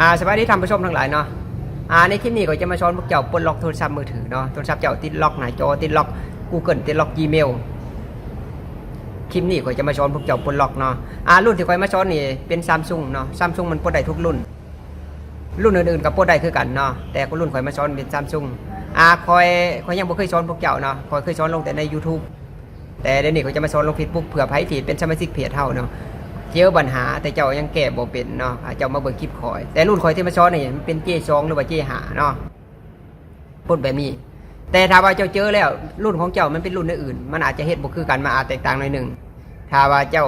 อ่าสวัสดีท่านผู้ชมทั้งหลายเนาะอ่าในคลิปนี้ก็จะมาสอนพวกเจ้าปลดล็อกโทรศัพท์มือถือเนาะโทรศัพท์เจ้าติดล็อกหน้าจอติดล็อก Google ติดล็อก Gmail คลิปนี้ก็จะมาสอนพวกเจ้าปลดล็อกเนาะอ่ารุ่นที่คอยมาสอนนี่เป็น Samsung เนาะ Samsung มันปลดได้ทุกรุ่น รุ่นอื่นๆก็ปลดได้คือกันเนาะแต่ก็รุ่นค่อยมาสอนเป็น Samsung อ่าคอยคอยยังบ่เคยสอนพวกเจ้าเนาะคอยเคยสอนลงแต่ใน YouTube แต่เดี๋ยวนี้เขาจะมาสอนลง Facebook เผื่อไผที่เป็นสมาชิกเพจเฮาเนาะ เจอปัญหาแต่เจ้ายังแก้บ่เป็นเนาะเจ้ามาเบิ่งคลิปคอย แต่รุ่นคอยที่มาช้อนนี่มันเป็นเจสองหรือว่าเจหาเนาะพูดแบบนี้ แต่ถ้าว่าเจ้าเจอแล้ว รุ่นของเจ้ามันเป็นรุ่นอื่น มันอาจจะเฮ็ดบ่คือกันมาอาจแตกต่างหน่อยหนึ่งถ้าว่าเจ้า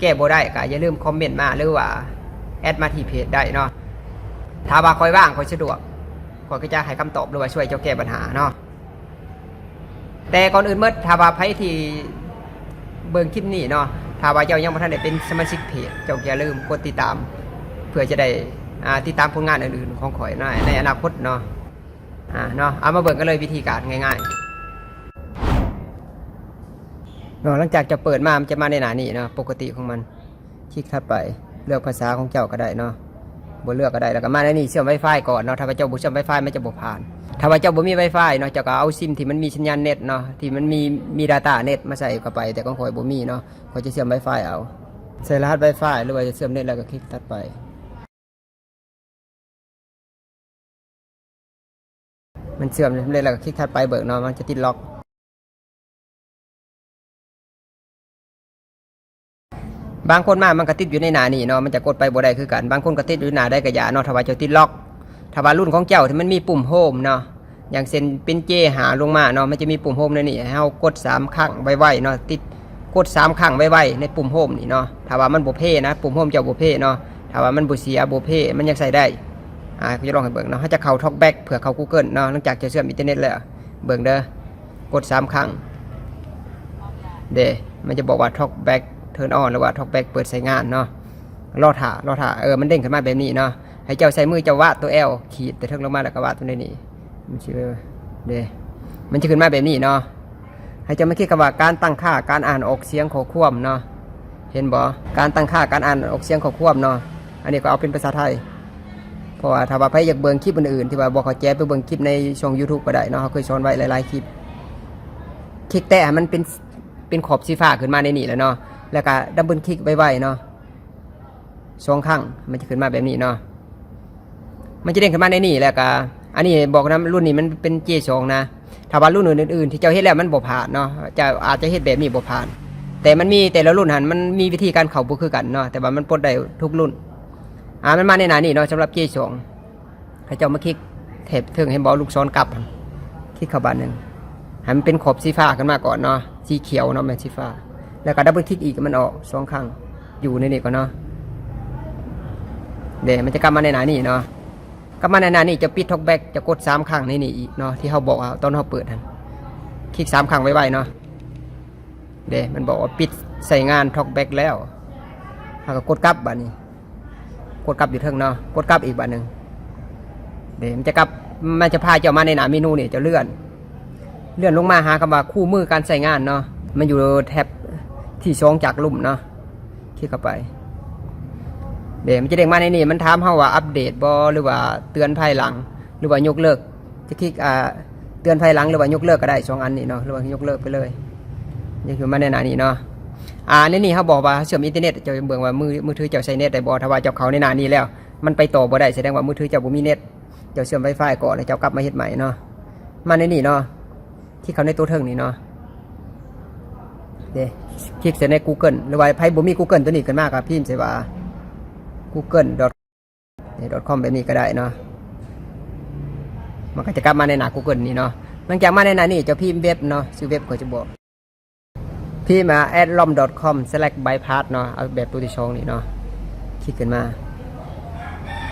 แก้บ่ได้ก็อย่าลืมคอมเมนต์มาหรือว่าแอดมาที่เพจได้เนาะถ้าว่าคอยว่างคอยสะดวกคอยก็จะให้คำตอบหรือว่าช่วยเจ้าแก้ปัญหาเนาะแต่ก่อนอื่นเมื่อถ้าว่าไผที่เบิ่งคลิปนี้เนาะ ถ้าว่าเจ้ายังบ่ทันได้เป็นสมาชิกเพจเจ้าอย่าลืมกดติดตาม เพื่อจะได้อ่าติดตามผลงานอื่นๆของข่อยในในอนาคตเนาะอ่าเนาะเอามาเบิ่งกันเลยวิธีการง่ายๆเนาะหลังจากจะเปิดมามันจะมาในหน้านี้เนาะปกติของมันคลิกถัดไปเลือกภาษาของเจ้าก็ได้เนาะบ่เลือกก็ได้แล้วก็มาในนี้เชื่อม Wi-Fi ก่อนเนาะถ้าว่าเจ้าบ่เชื่อม Wi-Fi มันจะบ่ผ่าน ถ้าว่าเจ้าบ่มี Wi-Fi เนาะเจ้าก็เอาซิมที่มันมีสัญญาณเน็ตเนาะที่มันมีมี data เน็ตมาใส่เข้าไป แต่ของข่อยบ่มีเนาะข่อยจะเชื่อม Wi-Fi เอาใส่รหัส Wi-Fi หรือว่าจะเชื่อมเน็ตแล้วก็คลิกถัดไป มันเชื่อมเน็ตแล้วก็คลิกถัดไปเบิกเนาะมันจะติดล็อกบางคนมามันก็ติดอยู่ในหนานี่เนาะมันจะกดไปบ่ได้คือกัน บางคนก็ติดอยู่หนาได้กระยาเนาะถ้าว่าเจ้าติดล็อก ถ้าว่ารุ่นของเจ้าที่มันมีปุ่มโฮมเนาะอย่างเช่นเป็นเจหาลงมาเนาะมันจะมีปุ่มโฮมในนี่เรากดสามครั้งไวๆเนาะติดกดสามครั้งไวๆในปุ่มโฮมนี่เนาะถ้าว่ามันบ่เพ่นะปุ่มโฮมเจ้าบ่เพ่เนาะถ้าว่ามันบ่เสียบ่เพ่มันยังใส่ได้อ่าก็จะลองให้เบิ่งเนาะถ้าจะเข้า Talkback เผื่อเข้า Google เนาะหลังจากจะเชื่อมอินเทอร์เน็ตแล้วเบิ่งเด้อกดสามครั้งเดมันจะบอกว่า Talkback turn on หรือว่า Talkback เปิดใช้งานเนาะรอถ่ารอถ่าเออมันเด้งขึ้นมาแบบนี้เนาะ ให้เจ้าใช้มือเจ้าวาดตัว L ขีดแต่เทิงลงมาแล้วก็วาดตัวนี้นี่มันชื่อเดมันจะขึ้นมาแบบนี้เนาะให้เจ้าไมาคิดกับว่าการตั้งค่าการอ่านออกเสียงขอควบเนาะเห็นบ่การตั้งค่าการอ่านออกเสียงขอควบเนาะอันนี้ก็เอาเป็นภาษาไทยเพราะว่าถ้าว่าใครอยากเบิ่งคลิปอื่นๆที่ว่าบ่เข้าใจไปเบิ่งคลิปในช่อง YouTube ก็ได้เนาะเขาเคยสอนไว้หลายๆคลิปคลิกแต้มันเป็นเป็นขอบสีฟ้าขึ้นมาในนี่แล้วเนาะแล้วก็ดับเบิลคลิกไว้ๆเนาะสองครั้งมันจะขึ้นมาแบบนี้เนาะ มันจะเด้งขึ้นมาในนี่แล้วก็อันนี้บอกนะรุ่นนี้มันเป็น J2 นะถ้าว่ารุ่นอื่นๆที่เจ้าเฮ็ดแล้วมันบ่ผ่านเนาะจะอาจจะเฮ็ดแบบนี้บ่ผ่าน แต่มันมีแต่ละรุ่นหันมันมีวิธีการเข้าบ่คือกันเนาะแต่ว่ามันปลดได้ทุกรุ่นอ่ามันมาในหน้านี่เนาะสำหรับ J2 ให้เจ้ามาคลิกเทปถึงให้บอลลูกศรกลับคลิกเข้าบานหนึ่งให้มันเป็นขอบสีฟ้าขึ้นมาก่อนเนาะสีเขียวเนาะแม่นสีฟ้า แล้วก็ดับเบิลคลิกอีกมันออกสองครั้งอยู่ในนี่ก่อนเนาะเดี๋ยวมันจะกลับมาในหน้านี่เนาะ กลับมาในหน้านี่จะปิดท็อกแบ็กจะกดสามครั้งนนี่อีกเนาะที่เขาบอกว่าตอนเขาเปิดหันคลิกสามครั้งไว้ๆเนาะเดมันบอกว่าปิดใส่งานท็อกแบ็กแล้วเขาก็กดกลับบัดนี้ กดกลับอยู่เทิงเนาะกดกลับอีกบัดหนึ่งเดี๋ยวมันจะกลับมันจะพาเจ้ามาในหน้าเมนูนี่จะเลื่อน เลื่อนลงมาหาคำว่าคู่มือการใช้งานเนาะมันอยู่แท็บที่สองจากลุ่มเนาะคลิกเข้าไป เดี๋ยวมันจะเด้งมาในนี่มันถามเฮาว่าอัปเดตบ่หรือว่าเตือนภายหลัง หรือว่ายกเลิกจะคลิกอ่าเตือนภายหลังหรือว่ายกเลิกก็ได้สองอันนี้เนาะหรือว่ายกเลิกไปเลยนี่คือมาในหน้านี้เนาะอ่าในนี่เขาบอกว่าเชื่อมอินเทอร์เน็ตเจะเบิ่งว่ามือมือถือเจ้าใช้เน็ตได้บ่ถ้าว่าเจ้าเขาในหน้านี้แล้ว มันไปต่อบ่ได้แสดงว่ามือถือเจ้าบ่มีเน็ตเจ้าเชื่อมไวไฟก่อนแล้วเจ้ากลับมาเฮ็ดใหม่เนาะมาในนี่เนาะที่เขาในตัวเทิงนี่เนาะเด้คลิกเสร็จใน Google หรือว่าไผบ่มี Google ตัวนี้ขึ้นมาก็พิมพ์ใส่ว่า google com แบบนี้ก็ได้เนาะมันก็จะกลับมาในหน้า Google นี่เนาะหลังจากมาในหน้านี้จะพิมพ์เว็บเนาะชื่อเว็บก็จะบอกพี่มา adlom.com select bypass เนาะเอาแบบตัวที่ช่องนี่เนาะคลิกขึ้นมา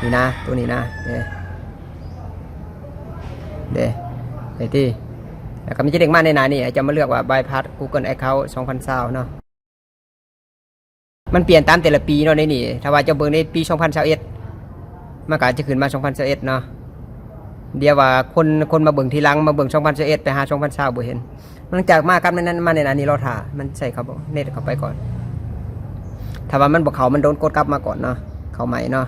นี่นะตัวนี้นะเด้เด้ไอ้ที่แล้วก็มันจะเด้งมาในหน้านี่จะมาเลือกว่า bypass Google Account 2020เนาะ มันเปลี่ยนตามแต่ละปีเนาะในนี่ถ้าว่าจะเบิ่งในปี2021มันก็จะขึ้นมา2021เนาะเดี๋ยวว่าคนคนมาเบิ่งทีหลังมาเบิ่ง2021ไปหา2020บ่เห็นหลังจากมากันมันนั้นมาในนั้นนี้เราถ่ามันใส่เขาบเน็ตเข้าไปก่อน ถ้าว่ามันบอกเขามันโดนกดกลับมาก่อนเนาะเขาใหม่เนาะ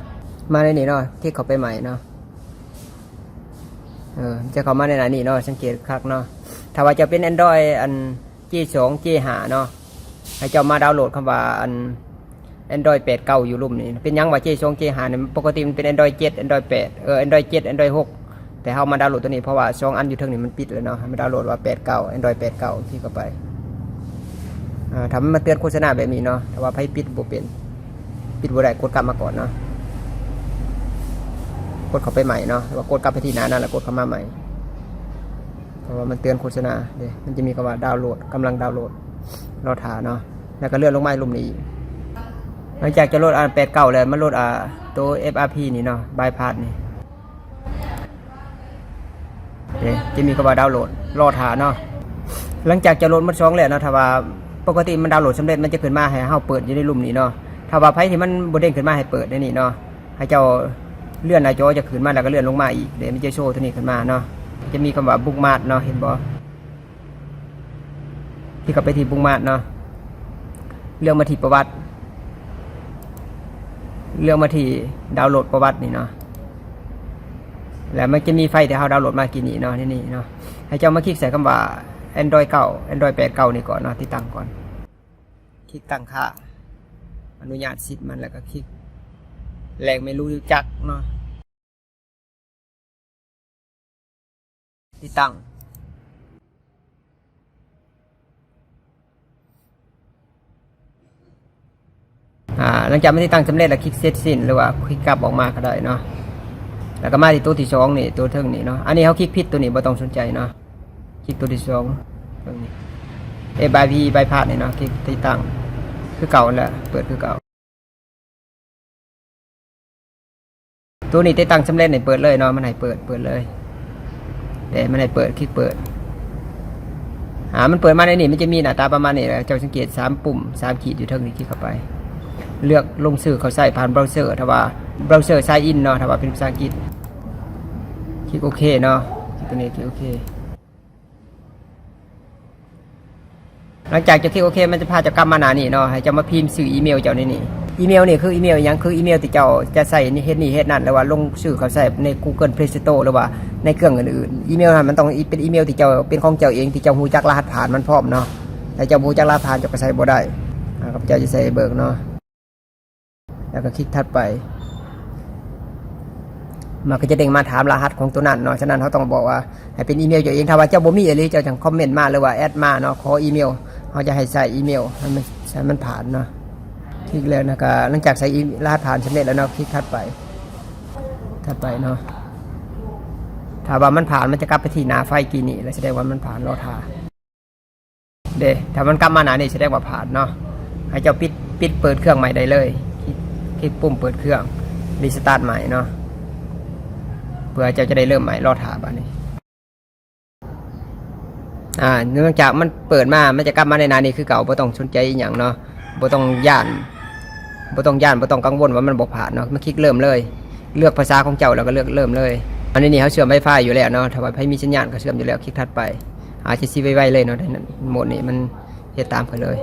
มาในนี่เนาะที่เขาไปใหม่เนาะเออจะเข้ามาในหนานี่เนาะสังเกตคักเนาะถ้าว่าจะเป็น Android อัน G2 G5 เนาะให้เจ้ามาดาวน์โหลดคำว่าอัน Android 8 เก่าอยู่รุ่มนี่เป็นยังว่า G2 G5 เนี่ปกติมันเป็น Android 7 Android 8เออ Android 7 Android 6 แต่เฮามาดาวน์โหลดตัวนี้เพราะว่าสองอันอยู่เทิงนี่มันปิดเลยเนาะให้มาดาวน์โหลดว่า8เก่า Android 8เก่าที่เข้าไปทำมันเตือนโฆษณาแบบนี้เนาะแต่ว่าไพ่ปิดบ่เป็นปิดบ่ได้กดกลับมาก่อนเนาะกดเข้าไปใหม่เนาะว่ากดกลับไปที่หน้านั่นแล้วกดเข้ามาใหม่เพราะว่ามันเตือนโฆษณาเดี๋ยวมันจะมีคำว่าดาวน์โหลดกำลังดาวน์โหลดรอถาเนาะแล้วก็เลื่อนลงมาลุ่มนี้ หลังจากจะโหลดอันแปดเก่าแล้วมันโหลดอ่าตัว FRP นี่เนาะบายพาสนี่เดี๋ยวจะมีคำว่าดาวน์โหลดรอถาเนาะหลังจากจะโหลดมันสองแล้วเนาะถ้าว่าปกติมันดาวน์โหลดสำเร็จมันจะขึ้นมาให้เฮาเปิดอยู่ในลุ่มนี้เนาะถ้าว่าไพ่ที่มันบ่เด้งขึ้นมาให้เปิดในนี่เนาะให้เจ้าเลื่อนหน้าจอจะขึ้นมาแล้วก็เลื่อนลงมาอีกเดี๋ยวมันจะโชว์ตัวนี้ขึ้นมาเนาะจะมีคำว่าบุกมาดเนาะเห็นบ่ที่เขาไปที่บุกมาดเนาะเรื่องมาที่ประวัติ เรื่องมาที่ดาวน์โหลดประวัตินี่เนาะแล้วมันจะมีไฟล์ที่เราดาวน์โหลดมากี่นี่เนาะนี่นี่เนาะให้เจ้ามาคลิกใส่คำว่า Android เก่า Android 8เก่านี่ก่อนเนาะที่ตั้งก่อน คลิกตั้งค่า อนุญาตสิทธิ์มันแล้วก็คลิกแหล่งไม่รู้จักเนาะที่ตั้ง อ่า หลังจากไม่ได้ตั้งสำเร็จแล้วคลิกเซตสิ้นหรือว่าคลิกกลับออกมาก็ได้เนาะแล้วก็มาที่ตัวที่สองนี่ตัวเทิงนี่เนาะอันนี้เขาคลิกผิดตัวนี้บ่ต้องสนใจเนาะคลิกตัวที่สองตรงนี้เอบายพีบายพาดนี่เนาะคลิกที่ตั้งคือเก่าแหละเปิดคือเก่า ตัวนี้ได้ตั้งสำเร็จในเปิดเลยเนาะมันให้เปิดเปิดเลยแต่มันให้เปิดคลิกเปิดอ่ามันเปิดมาในนี่มันจะมีหน้าตาประมาณนี้แหละเจ้าสังเกตสามปุ่มสามขีดอยู่เทิงนี้คลิกเข้าไป เลือกลงสื่อเขาใส่ผ่านเบราว์เซอร์ถ้าว่าเบราว์เซอร์ไซน์อินเนาะถ้าว่าเป็นภาษาอังกฤษคลิกโอเคเนาะคลิกตัวนี้คลิกโอเคหลังจากจะคลิกโอเคมันจะพาจะกลับมาหน้านี่เนาะให้จะมาพิมพ์สื่ออีเมลเจ้านี่นี่อีเมลนี่คืออีเมลยังคืออีเมลที่เจ้าจะใส่นี่เฮ็ดนี่เฮ็ดนั่นหรือว่าลงสื่อเขาใส่ใน Google Play Store หรือว่าในเครื่องอื่นๆอีเมลนั้นมันต้องเป็นอีเมลที่เจ้าเป็นของเจ้าเองที่เจ้าฮู้จักรหัสผ่านมันพร้อมเนาะแต่เจ้าบ่ฮู้จักรหัสผ่านเจ้าก็ใส่บ่ได้ครับเจ้าจะใส่เบิกเนาะ แล้วก็คลิกถัดไป มันก็จะเด้งมาถามรหัสของตัวนั้นเนาะ ฉะนั้นเขาต้องบอกว่าให้เป็นอีเมลเจ้าเอง ถ้าว่าเจ้าบ่มีอะไรเจ้าจังคอมเมนต์มาหรือว่าแอดมาเนาะ ขออีเมลเขาจะให้ใส่อีเมลให้มันใช้มันผ่านเนาะ คลิกแล้วนะก็หลังจากใส่รหัสผ่านสำเร็จแล้วเนาะ คลิกถัดไปถัดไปเนาะ ถ้าว่ามันผ่านมันจะกลับไปที่หน้าไฟกีนี่แล้วแสดงว่ามันผ่านรอทาเดถ้ามันกลับมาหน้านี่แสดงว่าผ่านเนาะให้เจ้าปิดปิดเปิดเครื่องใหม่ได้เลย คลิกปุ่มเปิดเครื่องรีสตาร์ทใหม่เนาะเพื่อเจ้าจะได้เริ่มใหม่รอดถาบ้านี้อ่าเนื่องจากมันเปิดมา มันจะกลับมาในนานี้คือเก่าบ่ต้องสนใจอย่างเนาะบ่ต้องย่านบ่ต้องย่านบ่ต้องกังวลว่ามันบ่ผ่านเนาะมาคลิกเริ่มเลย เลือกภาษาของเจ้าแล้วก็เลือกเริ่มเลยอันนี้นี่เขาเชื่อมไวไฟอยู่แล้วเนาะถ้าว่าไฟมีสัญญาณก็เชื่อมอยู่แล้วคลิกถัดไปอาจจะซีไวๆเลยเนาะในนั้นโหมดนี้มันเฮ็ดตามกันเลย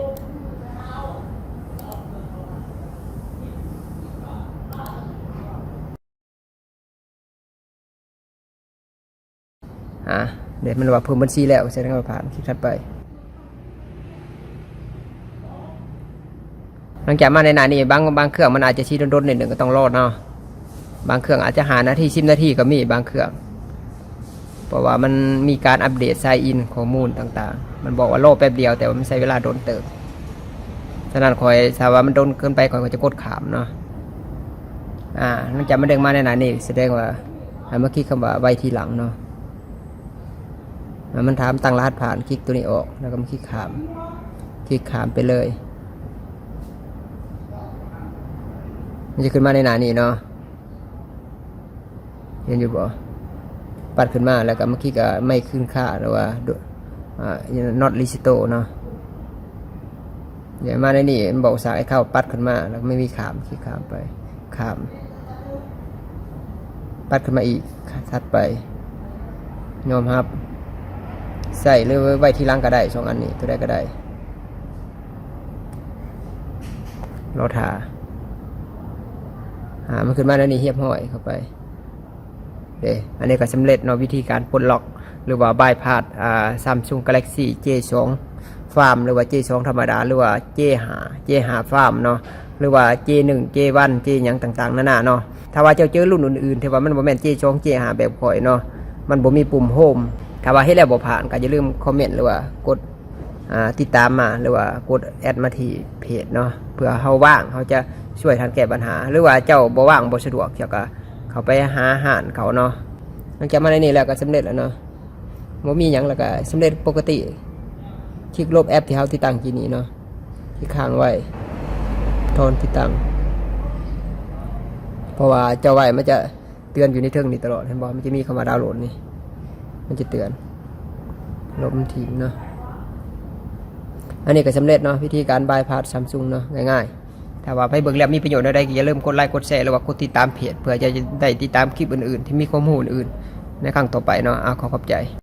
อะ เดี๋ยวมันว่าเพิ่มบัญชีแล้วแสดงว่าผ่านคลิกถัดไป หลังจากมาในหนานี้บางบางเครื่องมันอาจจะชี้โดนๆหนึ่งก็ต้องรอดเนาะบางเครื่องอาจจะหานาทีสิบนาทีก็มีบางเครื่อง เพราะว่ามันมีการอัปเดตไซน์อินข้อมูลต่างๆ มันบอกว่าโลแป๊บเดียวแต่ว่ามันใช้เวลาโดนเติบฉะนั้นคอยถ้าว่ามันโดนเกินไปคอยก็จะกดขามเนาะอ่าหลังจากมันเด้งมาในหนานี้แสดงว่าให้เมื่อกี้คำว่าไว้ทีหลังเนาะ มันถามตั้งรหัสผ่านคลิกตัวนี้ออกแล้วก็มาคลิกขาม คลิกขามไปเลย มันจะขึ้นมาในหน้านี้เนาะเห็นอยู่บ่ปัดขึ้นมาแล้วก็มื่อกี้ก็ไม่ขึ้นค่าหรือว่าอ่า not list เนาะเดี๋ยวมาในนี่มันบอกสายเข้าปัดขึ้นมาแล้วไม่มีขามคลิกขามไปขาม ปัดขึ้นมาอีกถัดไปยอมครับ ใส่หรือไว้ที่ล่างก็ได้สองอันนี้ตัวใดก็ได้เรอทาหอ่ามันขึ้นมาแล้วนี่เฮียบห้อยเข้าไปเดอันนี้ก็สำเร็จเนาะวิธีการปลดล็อก หรือว่าบายพาสอ่า Samsung Galaxy J2 Farm หรือว่า J2 ธรรมดา หรือว่า J5 J5 Farm เนาะหรือว่า J1 J1 J หยังต่างๆนานาเนาะถ้าว่าเจ้าเจอรุ่นอื่นๆที่ว่ามันบ่แม่น J2 J5 แบบข่อยเนาะมันบ่มีปุ่มโฮม ถ้าว่าเฮ็ดแล้วบ่ผ่านก็อย่าลืมคอมเมนต์หรือว่ากดอ่าติดตามมาหรือว่ากดแอดมาที่เพจเนาะเพื่อเฮาว่างเขาจะช่วยทางแก้ปัญหา หรือว่าเจ้าบ่ว่างบ่สะดวกเจ้าก็เขาไปหาอาหารเขาเนาะหลังจากมาในนี้แล้วก็สำเร็จแล้วเนาะบ่มีหยังแล้วก็สำเร็จปกติคลิกลบแอปที่เฮาติดตั้งกี่นี้เนาะคลิกค้างไว้โทนติดตั้งเพราะว่าเจ้าไว้มันจะเตือนอยู่ในเทิงนี้ตลอดเห็นบ่มันจะมีคำว่าดาวน์โหลดนี่ มันจะเตือนลบทีมเนาะอันนี้ก็สำเร็จเนาะวิธีการบายพาสซัมซุงเนาะง่ายๆ ถ้าว่าไปเบิ่งแล้วมีประโยชน์อะไรก็อย่าลืมกดไลค์กดแชร์หรือว่ากดติดตามเพจเพื่อจะได้ติดตามคลิปอื่นๆ ที่มีข้อมูลอื่นในครั้งต่อไปเนาะเอาขอขอบใจ